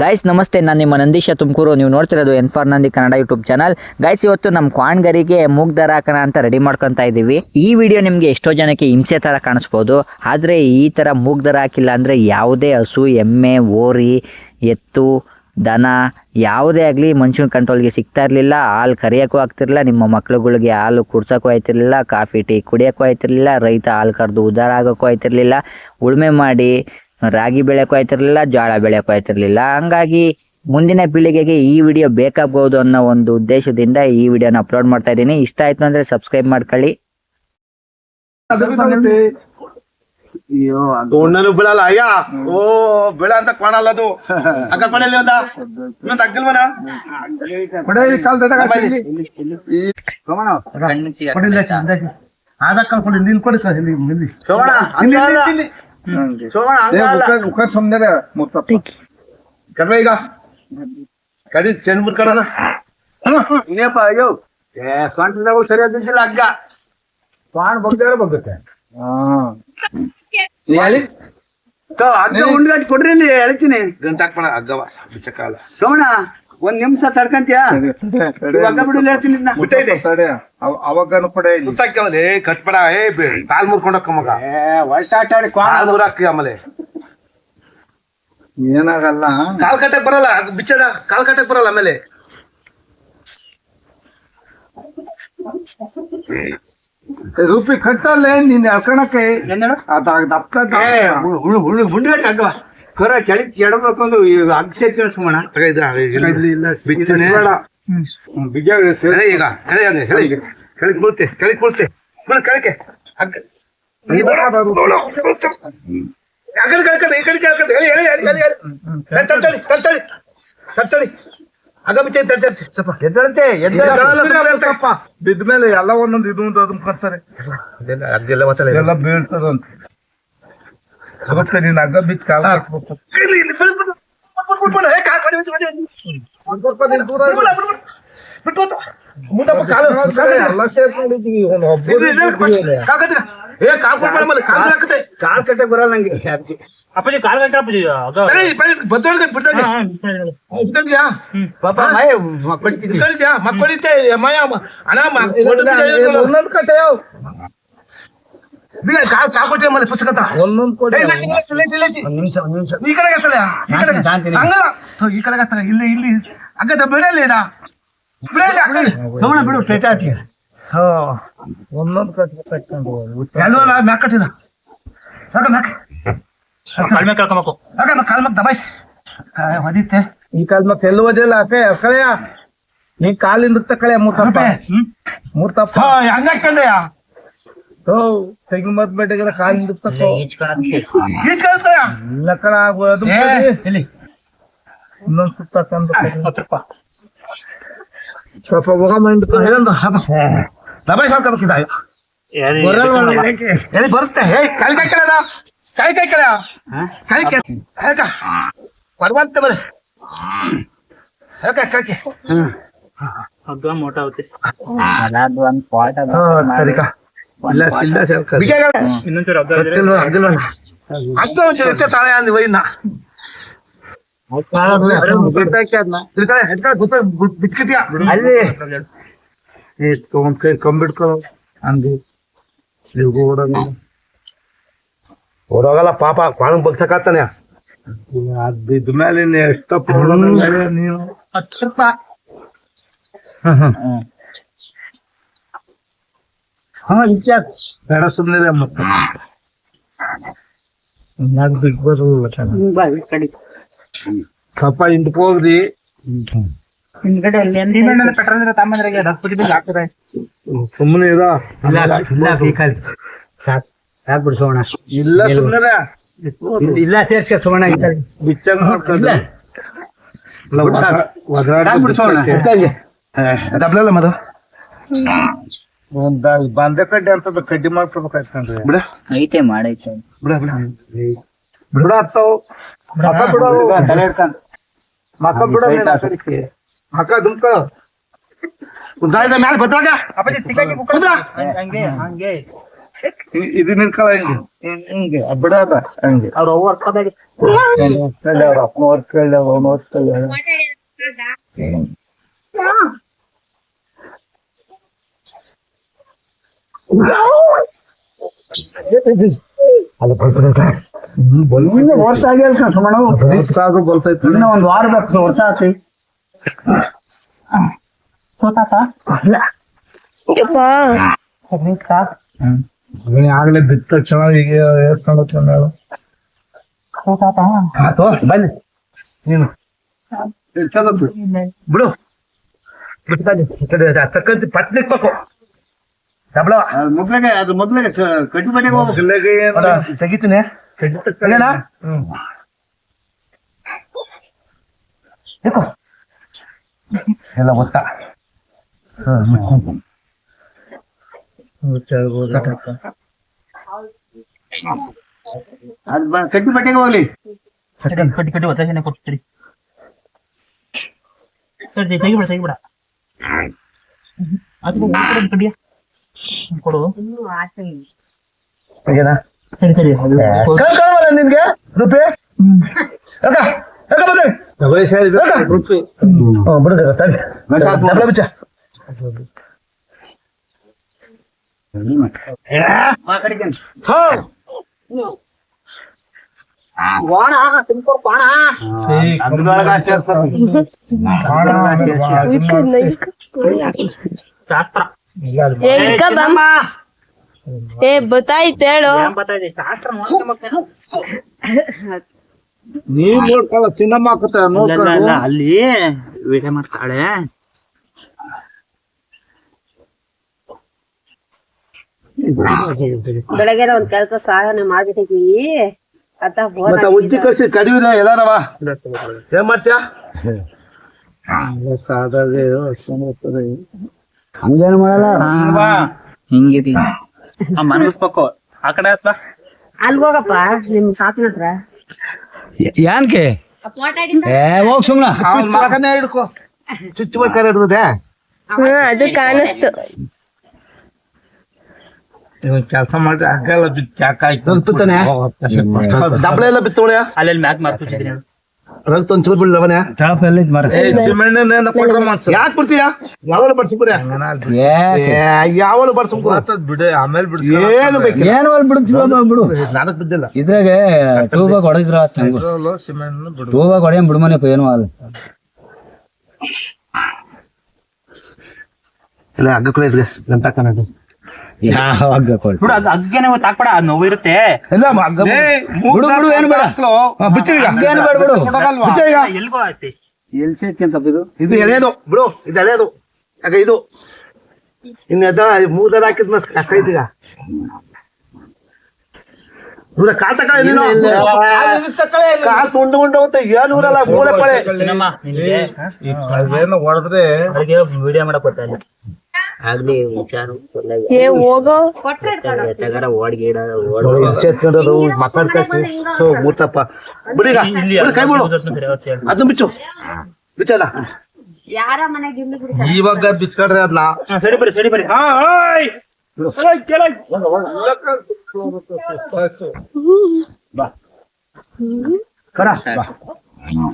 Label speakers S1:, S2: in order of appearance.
S1: Guys ನಮಸ್ತೆ, ನಾನು ನಿಮ್ಮ ನಂದೀಶ ತುಮಕೂರು. ನೀವು ನೋಡ್ತಿರೋದು N for Nandi Kannada YouTube channel guys ಇವತ್ತು ನಮ್ಮ ಕ್ವಾಣ್ಗರಿಗೆ ಮೂಗ್ ದರ ಹಾಕೋಣ ಅಂತ ರೆಡಿ ಮಾಡ್ಕೊತಾ ಇದ್ದೀವಿ. ಈ ವಿಡಿಯೋ ನಿಮಗೆ ಎಷ್ಟೋ ಜನಕ್ಕೆ ಹಿಂಸೆ ಥರ ಕಾಣಿಸ್ಬೋದು. ಆದರೆ ಈ ಥರ ಮೂಗ್ ದರ ಹಾಕಿಲ್ಲ ಅಂದರೆ ಯಾವುದೇ ಹಸು, ಎಮ್ಮೆ ಓರಿ ಎತ್ತು, ದನ ಯಾವುದೇ ಆಗಲಿ ಮನುಷ್ಯನ ಕಂಟ್ರೋಲ್ಗೆ ಸಿಗ್ತಾ ಇರಲಿಲ್ಲ. ಹಾಲು ಕರಿಯೋಕ್ಕೂ ಆಗ್ತಿರ್ಲಿಲ್ಲ, ನಿಮ್ಮ ಮಕ್ಕಳುಗಳಿಗೆ ಹಾಲು ಕುಡ್ಸೋಕ್ಕೂ ಆಯ್ತಿರಲಿಲ್ಲ ಕಾಫಿ, ಟೀ ಕುಡಿಯೋಕ್ಕೂ ಆಯ್ತಿರಲಿಲ್ಲ ರೈತ ಹಾಲು ಕರೆದು ಉದ್ದಾರ ಆಗೋಕ್ಕೂ ಆಯ್ತಿರಲಿಲ್ಲ ಉಳುಮೆ ಮಾಡಿ ರಾಗಿ ಬೆಳೆಯಕ್ಕೂ ಆಯ್ತಿರ್ಲಿಲ್ಲ ಜೋಳ ಬೆಳೆಯಕ್ಕೂ ಆಯ್ತಿರ್ಲಿಲ್ಲ. ಹಂಗಾಗಿ ಮುಂದಿನ ಪೀಳಿಗೆಗೆ ಈ ವಿಡಿಯೋ ಬೇಕಾಗಬಹುದು ಅನ್ನೋ ಒಂದು ಉದ್ದೇಶದಿಂದ ಈ ವಿಡಿಯೋನ ಅಪ್ಲೋಡ್ ಮಾಡ್ತಾ ಇದ್ದೀನಿ. ಇಷ್ಟ ಆಯ್ತು ಅಂದ್ರೆ ಸಬ್ಸ್ಕ್ರೈಬ್ ಮಾಡ್ಕೊಳ್ಳಿ.
S2: ದೊಣ್ಣನು ಬೀಳಲ್ಲ ಅಯ್ಯ. ಓ ಬೀಳ ಅಂತ ಕಾಣಲ್ಲ ಅದು. ಅಕ್ಕ ಕೊಡಲಿ ಒಂದ. ಇನ್ನೊಂದು ಅಗ್ಗಲ್ವನ ಸೋಮಣ್ಣ ಹಂಗಲ್ಲ. ಸೋಮಣ್ಣ ಹಂಗಲ್ಲ. ಕಡಿಮೆ ಈಗ ಕಡಿ ಅಯ್ಯೋ ಏ ಸರಿ ಹಗ್ಗ ಸ್ವಾಣ್ ಬಗ್ದಾರ ಬಗ್ಗತ್ತೆ
S3: ಹಗ್ಗ ಉಂಡ್ಗಟ್ಟಿ ಕೊಡ್ರಿ ಇಲ್ಲಿ ಹೇಳ್ತೀನಿ
S2: ಗಂಟ ಹಾಕ್ಬೇಡ ಹಗ್ಗವ ಬಿಚ್ಚಕ್ಕಾಗಲ್ಲ
S3: ಸೋಮಣ್ಣ ಒಂದ್ ನಿಮಿಷ ತಡ್ಕಂತೀಯ ಹೇಳ್ತೀನಿ ಇದ್ನ.
S4: ಕೂಡ ಇಲ್ಲಿ
S2: ಸುತ್ತಾಕ್ಯವಲ್ಲ ಏ ಕಟ್ಬೇಡ ಏ ಬೇ- ಕಾಲ್ ಮುರ್ಕೊಂಡಕ್ಕ ಮಗ
S3: ಏ ಒಟ್ಟಾಟ ಆಡಿ ಕ್ವಾಣ
S2: ಕಾಲ್ ಮುರಾಕಿ ಆಮೇಲೆ
S4: ಏನಾಗಲ್ಲ
S2: ಕಾಲ್ ಕಟ್ಟಕ್ ಬರಲ್ಲ ಬಿಚ್ಚದ ಕಾಲ್ ಕಟ್ಟಕ್ ಬರಲ್ಲ ಆಮೇಲೆ
S4: ರೂಪಿ ಕಟ್ಟಲ್ಲೇ ನೀನ್
S3: ಅಕ್ಕಣಕ್ಕೆ?
S4: ಅದಾಗ ದಪ್ಪ
S3: ಏ, ಹುಳು- ಹುಳು- ಹುಳು ಕರ ಚಳಿ ಎಡಬೇಕು ಈಗ
S2: ತಗ ಇದು, ಇಲ್ಲ, ಇಲ್ಲ, ಬಿಚ್ಚನೆ.
S4: ಬಿಗ
S2: ಈಗ ಹೇಳಿ ಹಂಗೆ ಕೆಳಕ್ಕೆ. ಬೀಳು ಈ ಕಡೆ ಕೆಳಕಡೆ. ಹೇಳಿ ಹೇಳಿ ಹೇಳಿ ಹೇಳಿ ಹೇಳಿ. ತರ್ತಳಿ ತರ್ತಳಿ ತರ್ತಳಿ ಹಗ್ಗ ಬಿಚ್ಚೆ ತರ್ತಳಿ ಸ್ವಲ್ಪ
S4: ಎದ್ದಳಂತೆ
S2: ಎದ್ದಳಲ್ಲ, ಸುಮ್ನೆ ಇರ್ತಾರೆ.
S4: ಬಿದ್ಮೇಲೆ ಎಲ್ಲ ಒಂದೊಂದು ಇದು ಅದನ್ನ
S2: ಕರ್ತಾರೆ
S4: ಎಲ್ಲ ಬೀಳ್ತದಂತ.
S2: ಬಿಟ್ಟು ಹೋತು. ಮುದ್ದಪ್ಪ ಕಾಲು ಕಾಲು
S4: ಎಲ್ಲ.
S2: ಕಾಲ್ ಕಟ್ಟಿ. ಏ ಕಾಲ್ ಕೊಡ್ಬೇಡ ಆಮೇಲೆ, ಕಾಲ್ ಹಾಕುತ್ತೆ.
S3: ಕಾಲ್ ಕಟ್ಟಕ್ ಬರಲ್ಲ ನಂಗೆ
S5: ಅಪ್ಪಾಜಿ ಕಾಲ್ ಗಂಟೆ ಅಪ್ಪಾಜಿ
S2: ಸರಿ ಬಿಡ್ತಾನೆ. ಇಟ್ಕೊಂಡಿದ್ಯಾ?
S3: ಪಾಪ? ಮಕ್ಕಳಿದ್ದೆ,
S2: ಅಮ್ಮ. ಅಣ್ಣ?
S4: ಒಂದೊಂದ್ ಕಟ್ಟೆ
S2: ಕಾಲ್ ಕಾಲ್ ಕೊಟ್ಟಿ ಆಮೇಲೆ ಪುಸ್ತಕ ಅಂತ?
S4: ಒಂದೊಂದ್
S2: ಇಲ್ಲ, ಇಲ್ಲ, ಇಲ್ಲ.
S3: ಒಂದ್ ನಿಮಿಷ ಒಂದ್ ನಿಮಿಷ.
S2: ಈ ಕಡೆಗೆ ಹಸ್ತಲೆ, ಈ ಕಡೆಗೆ.
S3: ತಾಂತೀನಿ.
S2: ಹಂಗಲ್ಲ. ಥು, ಈ ಕಡೆಗೆ ಇಲ್ಲಿ ಇಲ್ಲಿ. ಹಗ್ಗದ ಬಿಡಲಿ ಇದ. ಬಿಡಲಿ
S3: ಬಿಡು ಪೇಟಾತಿ
S4: ಒಂದೊಂದ್ ಕಟ್ಟೆ ಕಟ್ಕೊಂಡು
S2: ಎಲ್ಲೋ ನಾ ಮ್ಯಾಕ್ ಕಟ್ಟಿದ. ಹಗ್ಗ ಮ್ಯಾಕ್?
S5: ಕಡಿಮೆ ಕೇಳ್ಕೊಬೇಕು
S2: ಹಗ್ಗ ಮ್ಯಾಕ್? ಕಾಲ್ ದಬಾಯ್ಸ್.
S4: ಈ ಕಾಲ್ ಮತ್ತೆ ಎಲ್ಲಿ ಓದಿಲ್ಲ ಕಳೆಯ. ನೀ ಕಾಲಿಂದ ಕಳೆಯ ಮೂರ್ ತಪ್ಪ ಮೂರ್ ತಪ್ಪ
S2: ಹಾ
S4: ಹೋ ತೆಗಿ ಮದ್ ಬೇಟೆಗೆಲ್ಲ ಕಾಲಿಂದ ತಕ್ಕೋ
S2: ಈಚ್ ಕಳ್ತಯ
S4: ಇಲ್ಲ ಕಣ ಅದು
S2: ಏ,
S4: ಬಿಡಿ.
S2: ಇಲ್ಲಿ
S4: ಇನ್ನೊಂದ್ ಸುತ್ತ ತಂದು ಸ್ವಲ್ಪ ಹೋಗ
S2: ಬರುತ್ತೆ? ಹೇ ಕೈ ಕೈ ಕೆಳದ? ಕೈ ಕೈ ಕೆಳ ಕೈ ಹೇಳ್ಕ. ಕೊಡ್ಬಂತ ಮೇಲೆ ಹೇಳ್ಕ ಕೈಕೆ
S5: ಹಗ್ಗ ಮೋಟ ಆಗುತ್ತೆ.
S2: ಒಂದ್ ಇಲ್ಲ ಬಿಗೆಗಳ
S5: ಇನ್ನೊಂಚೂರು
S2: ಹೆಚ್ಚು ತಾಳೆ ಅಂದ್ ವೈನ ಬಿಟ್ಕಿದ್ಯಾ?
S4: ಅಲ್ಲಿ. ಒಂದ್ ಕೈ ಕಂಬಿಡ್ಕೊ ಓಡೋದು
S2: ಓಡೋಗಲ್ಲ ಪಾಪ ಕಾಣ್ ಬಗ್ಸಕತ್ತಾನೆ
S4: ಅದ್ ಮೇಲೆ ಎಷ್ಟಪ್ಪ ನೀನು?
S5: ಹ್ಮ್ ರೂಪಾಯಿ
S4: ಹಾ ಇಚ್ಛಾ ಬೇಡ ಸುಮ್ಮನೆ ಮತ್ತೆ ನಾಲ್ಕು ಬಿಗ್ ಬರಲ್ಲ ಸ್ವಲ್ಪ ಹಿಂದಕ್ಕೆ ಹೋಗ್ರಿ
S5: ಪೆಟ್ರೋಲ್ ನೀರು ತಾಂಬಂದ್ರಾಗೆ ಹತ್ತು ಹಾಕ್ತಾರೆ?
S4: ಸುಮ್ಮನೆ ಇರೋ
S3: ಯಾಕೆ
S4: ಇಲ್ಲ ಸುಮ್ಮನೆ
S3: ಇಲ್ಲ. ಸೇರ್ಸ್ಕ ಸೋಮಣ್ಣ
S4: ಬಿಚ್ಚ ಮಾಡ್ಕೊಂಡು
S2: ದಬ್ಲಲ್ಲ ಮದು?
S4: ಒಂದ್ ಬಂದೆ ಕಡ್ಡಿ ಅಂತ ಕಡ್ಡಿ ಮಾಡ್ಕೊಬೇಕಾಯ್ತಂದ್ರೆ
S2: ಬಿಡ.
S1: ಐತೆ ಮಾಡೈತೆ.
S2: ಬಿಡ ಬಿಡ.
S4: ಬಿಡ. ಹತ್ತವು ಮಕ್ಕ ಬಿಡೋ
S3: ತಲೆ ಹಿಡ್ಕೊಂಡು
S4: ಮಕ್ಕ ಬಿಡೋ ಮಕ್ಕ ದುಮ್ಕ.
S2: ಒಂದ್ ಸಾಯ್ದ ಮ್ಯಾಲೆ ಬದ್ರಾಗ
S5: ಅಪ್ಪಾಜಿ ತಿಕ್ಕಾಕಿ
S2: ಕುಂದ್ರ
S5: ಹಂಗೆ ಹಂಗೆ
S4: ಇ- ಇದು ನಿಲ್ಕಲ್ಲ ಹಿಂಗೆ? ಹಿಂಗೆ ಬಿಡದ ಹಂಗೆ.
S5: ಅವ್ರ ಅವ್ವ ಅರ್ಕದಾಗ
S4: ಓದ್ಕೊಳ್ಳಿ ಅವ್ರ ಅಪ್ಪ ಓದ್ಕೊಳ್ಳಿ ಅವ್ನು ಓದ್ಕೊಳ್ಳಿ ವರ್ಷ ಆಗ್ಯಾದ ಸುಮಣ ವರ್ಷ ಆದ್ರೂ ಬರ್ತೈತಿ ಇನ್ನ ಒಂದ್ ವಾರ ಬೇಕು ವರ್ಷ ಆತಿ ಆಗ್ಲೇ ಬಿತ್ತ ಚೆನ್ನಾಗಿ ಈಗ ಏರ್ಕೊಂಡು ಚೆನ್ನಾಗಿ ಆತು ಬನ್ನಿ. ನೀನು. ಬಿಡು. ಬಿಡ್ತಾನೆ ಬಿಟ್ಟು
S3: ಮೊದ್ಲಾಗೆ ಅದು ಮೊದ್ಲಾಗೆ ಕಡ್ಡಿ ಬಡಿಗೆ ಹೋಗ್ಬೇಕು.
S4: ತೆಗಿತೀನಿ. ಎಲ್ಲ ಗೊತ್ತಾ
S3: ಕಟ್ಟಿ ಬಟ್ಟೆಗೆ ಹೋಗ್ಲಿ.
S5: ಕಟ್ಟಿ ಕಟ್ಟಿ ಒತ್ತಾಸನೆ ಕೊಡ್ತೀರಿ ತೆಗಿಬಿಡ ತೆಗಿಬಿಡ. ಅದು ಕಡ್ಡಿಯ ಕೊಡು.
S4: ತೆಗೆನಾ
S5: ಸರಿ ಸರಿ. ಅದು ಕೊಡು.
S4: ಕಳ್ಕೊಳ್ಳಲ್ಲ ನಿನ್ಗೆ. ರೂಪಿ. ಯಾಕ ಯಾಕ ಬಂದೆ ಹ್ಮ್. ಬಿಡು ತಡಿ. ಡಬ್ಳ ಬಿಚ್ಚ
S3: ಅದ್ರೊಳಗೆ ಆಸೆ ಇರ್ತದೆ.
S5: ಶಾಸ್ತ್ರ.
S6: ಏ ಇಕ್ಕ ಬಮ್ಮ. ಏ ಗೊತ್ತಾಯ್ತು ಹೇಳು.
S4: ನೀವ್ ನೋಡ್ಕೊಳ ಚಿನ್ನಮ್ಮ ಹಾಕುತ್ತ
S5: ಅಲ್ಲಿ ವಿಡಿಯೋ ಮಾಡ್ತಾಳೆ.
S6: ಬೆಳಗ್ಗೆ ಒಂದ್ ಕೆಲಸ ಸಾಧನೆ ಮಾಡಿದೀವಿ. ಅತ್ತ
S4: ಮತ್ತ ಉಜ್ಜಿ ಕಳ್ಸಿ ಕಡಿವಿದ ಎಲ್ಲಾರವ ಏನ್ ಮಾಡ್ತೀಯ? ಹಂಗೇನು ಮಾಡಲ್ಲ.
S5: ಹಿಂಗಿರಿ. ಮನಗಿಸ್ಬೇಕು ಆ ಕಡೆ ಹತ್ತ
S6: ಅಲ್ಲಿ ಹೋಗಪ್ಪ ನಿಮ್ ಸಾಕಿನ ಹತ್ರ.
S3: ಯಾನ್ಕೆ? ಏ ಹೋಗ್ ಸುಮ್ನ.
S4: ಅವ್ನ್ ಮಗನೇ ಹಿಡ್ಕೊ. ಚುಚ್ಚಬೇಕಾರೆ ಹಿಡ್ದದೆ.
S6: ಹಾ ಅದು ಕಾಣಿಸ್ತು.
S4: ಕೆಲಸ ಮಾಡ್ರಿ ಹಗ್ಗೆಲ್ಲ ಬಿತ್ತು ಯಾಕಾಯ್ತು ಬಿತ್ತಾನೆ ದಪ್ಪಳ ಎಲ್ಲ ಬಿತ್ತವಳೆ
S5: ಅಲ್ಲೆಲ್ಲಿ ಮ್ಯಾಕ್ ಮಾರ್ತಿದ್ದೀನಿ
S4: ರಕ್ತ ಒಂದ್ ಚೂರ್ ಬಿಡ್ಲವನ
S3: ತಳಪ ಎಲ್ಲ ಐತ್ ಮರ
S4: ಯಾಕೆ ಬಿಡ್ತೀಯ? ಯಾವಳು ಏ, ಯಾವಳು ಬಡ್ಸ್ಬಿಡ ಬಿಡ ಆಮೇಲೆ ಬಿಡ್ಸ ಏನು ಬೇಕು
S3: ಏನು ಅಲ್ಲಿ ಬಿಡು ಬಿಡು.
S4: ನನಗ್ ಬಿದ್ದಿಲ್ಲ.
S3: ಇದ್ರಾಗೆ ಟೂಬಾಗ್ ಹೊಡೆದ್ರ ಟೂಬಾಗ್ ಹೊಡೆಯಂ ಬಿಡುಮನೆಪ್ಪ ಏನು ಅಲ್ಲ
S4: ಇಲ್ಲ ಹಗ್ಗ ಕೂಡ ಇದ್ಗೆ ಗಂಟ ಕನ್ನಡ
S3: ಯಾವ ಹಗ್ಗ ಕೊಡು
S5: ಬಿಡು ಅದು ಅಗ್ಗೇನೆ ಇವತ್ತು ಹಾಕ್ಬೇಡ ಅದು ನೋವು ಇರುತ್ತೆ.
S4: ಇಲ್ಲ ಹಗ್ಗ
S3: ಬಿಡು. ಬಿಡು ಏನು ಬೇಡ.
S4: ಬಿಚ್ಚ ಈಗ.
S3: ಏನು ಬೇಡ ಬಿಡು.
S4: ಬಿಚ್ಚ ಈಗ.
S5: ಎಲ್ಗೋ ಆಯ್ತಿ.
S3: ಎಲ್ಲಿ ಸೇರ್ಕೊಂತ ಇದು
S4: ಬಿಡು ಇದು ಆಗ ಇದು. ಇನ್ನು ಎದ ಮೂದರ ಹಾಕಿದ್ ಮಸ್ ಕಷ್ಟ ಐತಿ ಈಗ. ಇವ್ರ ಕಾಲ್ ತಕಳೆ ನೀನು. ಕಾಲ್ ತುಂಡು ಉಂಡು ಅಂತ ಏನು ಊರಲ್ಲ ಮೂಳೆ ಪಳೆ
S5: ನಮ್ಮ ನಿನ್ಗೆ.
S4: ಏನು ಹೊಡೆದ್ರೆ
S5: ವಿಡಿಯೋ ಮಾಡಕ್ ಬರ್ತಾ ಇಲ್ಲ. ಆಗ್ಲಿ ಹುಷಾರು
S6: ಏ ಹೋಗೋ.
S4: ಮಾತಾಡ್ಕಿ ಸೊ ಮೂರ್ತಪ್ಪ ಬಿಡಿಗ ಕೈ ಬಿಡು.
S5: ಹೇಳು.
S4: ಅದನ್ನ ಬಿಚ್ಚು. ಬಿಚ್ಚದ
S6: ಯಾರ ಮನೆಗೆ
S4: ಇವಾಗ ಬಿಚ್ಕೊಂಡ್ರೆ ಅದನ್ನ
S5: ಸರಿ ಬರಿ ಸರಿ ಬರಿ ಹಾ ಓಯ್! ಓಯ್, ಕೇಳೋಯ್.